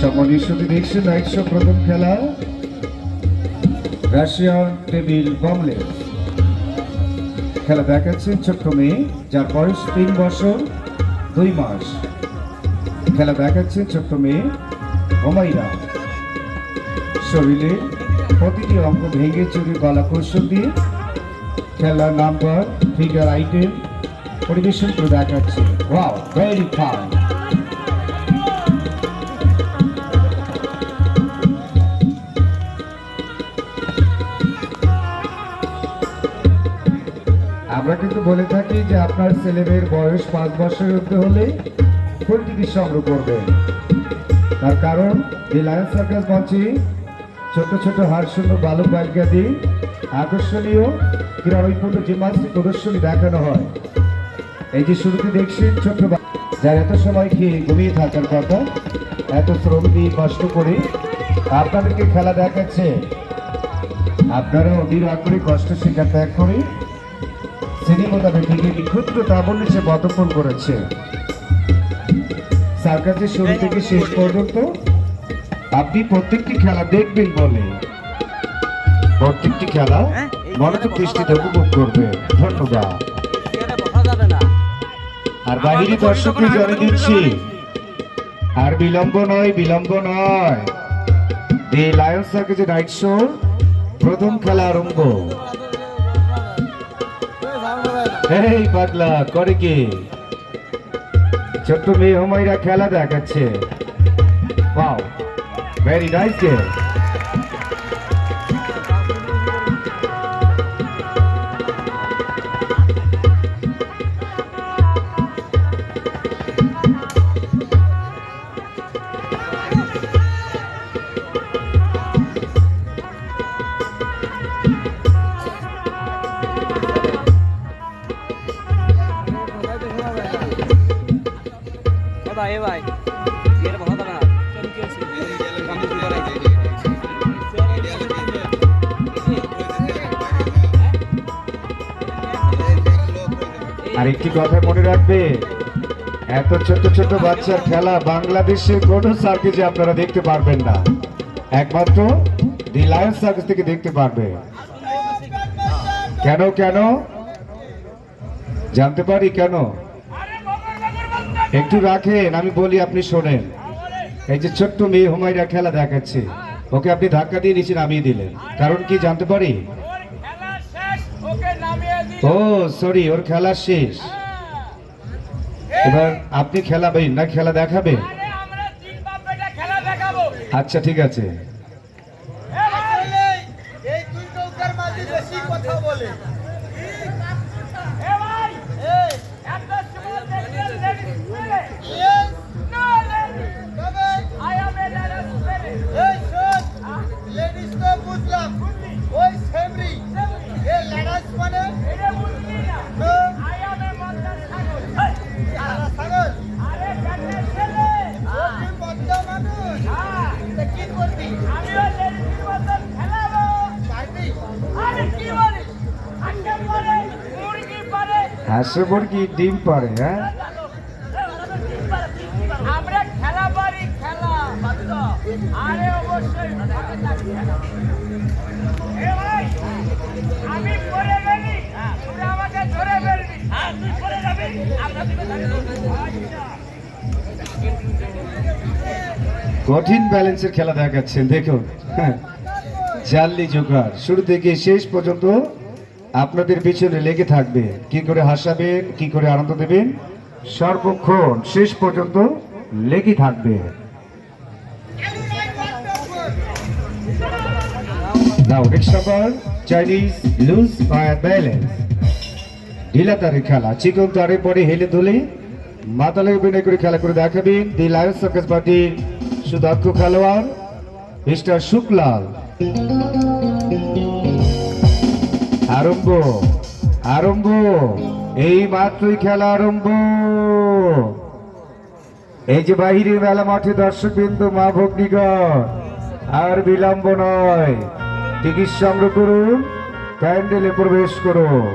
সম্মানীয় শুধু দেখছেন একশো প্রথম খেলা। রাশিয়ান টেবিল বমলেট খেলা দেখাচ্ছে ছোট্ট মেয়ে, যার বয়স তিন বছর, দুই মাস। খেলা দেখাচ্ছে ছোট্ট মেয়ে হোমাইরা শরীরে প্রতিটি অঙ্গ ভেঙে চুরি গলা কৌশল দিয়ে খেলার নাম্বার ফিগার আইটেম পরিবেশন করে দেখাচ্ছে। ওয়াও ভেরি ফাইন বলে থাকি যে আপনার ছেলেমেয়ের বয়স পাঁচ বছরের মধ্যে হলে পোলট্রি সংগ্রহ করবেন তার কারণ এই লায়ন সার্কাস মঞ্চে ছোট ছোট হারশূন্য বালক বালিকাদি, আকর্ষণীয় ক্রীড়ানৈপুণ্য জিমনাস্টিক প্রদর্শনী দেখানো হয়। এই যে শুরুতে দেখছেন ছোট্ট যার এত সময় খেয়ে ঘুমিয়ে থাকার কথা, এত শ্রম দিয়ে কষ্ট করে আপনাদেরকে খেলা দেখাচ্ছে। আপনারা অধীর আগ্রহে কষ্ট শিকার ত্যাগ করে মোতাবেক একটি ক্ষুদ্র পদপন করেছে। সার্কাসের শুরু থেকে শেষ পর্যন্ত আপনি প্রত্যেকটি খেলা দেখবেন বলে। প্রত্যেকটি খেলা মনোযোগ দৃষ্টিতে উপভোগ করবেন ধন্যবাদ। আর বাহিরি দর্শককে জলে দিচ্ছি। আর বিলম্ব নয় বিলম্ব নয়। দি লায়ন সার্কাসের নাইট শো প্রথম খেলা আরম্ভ। এই পাগলা করে কি? ছোট্ট মেয়ে হুমাইরা খেলা দেখাচ্ছে। ওয়াও ভেরি নাইস গেম এ ভাই এ ভাই। এটা বসা যাবে না আর একটি কথা মনে রাখবে, এত ছোট ছোট বাচ্চার খেলা বাংলাদেশের কোন সার্কিসে আপনারা দেখতে পারবেন না। একমাত্র দি লায়ন থেকে দেখতে পারবে। কেন কেন? জানতে পারি কেন? একটু রাখেন, আমি বলি আপনি শোনেন। এই যে ছোট্ট মেয়ে হুমাইরা খেলা দেখাচ্ছে, ওকে আপনি ধাক্কা দিয়ে নিচে নামিয়ে দিলেন। কারণ কি জানতে পারি? ও সরি ওর খেলা শেষ। এবার আপনি খেলাবেন না, খেলা দেখাবেন? আচ্ছা ঠিক আছে। যাবি। আমরা দুটো থাকব। হ্যাঁ কঠিন ব্যালেন্সের খেলা দেখাচ্ছেন দেখুন। হ্যাঁ, জাল্লি জোগাড়। শুরু থেকে শেষ পর্যন্ত আপনাদের পিছনে লেগে থাকবে। কি করে হাসাবেন, কি করে আনন্দ দেবেন, সর্বক্ষণ শেষ পর্যন্ত লেগে থাকবে। Number Chinese loose fire balance ঢিলা তারের খেলা, চিকন তারের পরে হেলে ধুলে মাতালে অভিনয় করে খেলা করে দেখাবেন দি লায়ন সার্কাস পার্টির সুদক্ষ খেলোয়াড়, মিস্টার শুক্লাল। আরম্ভ আরম্ভ। এই মাত্রই খেলা আরম্ভ। এই যে বাহিরে মেলা মাঠে দর্শক বিন্দু মা ভগ্নিগণ, আর বিলম্ব নয়। টিকিট করুন, প্যান্ডেলে প্রবেশ করুন।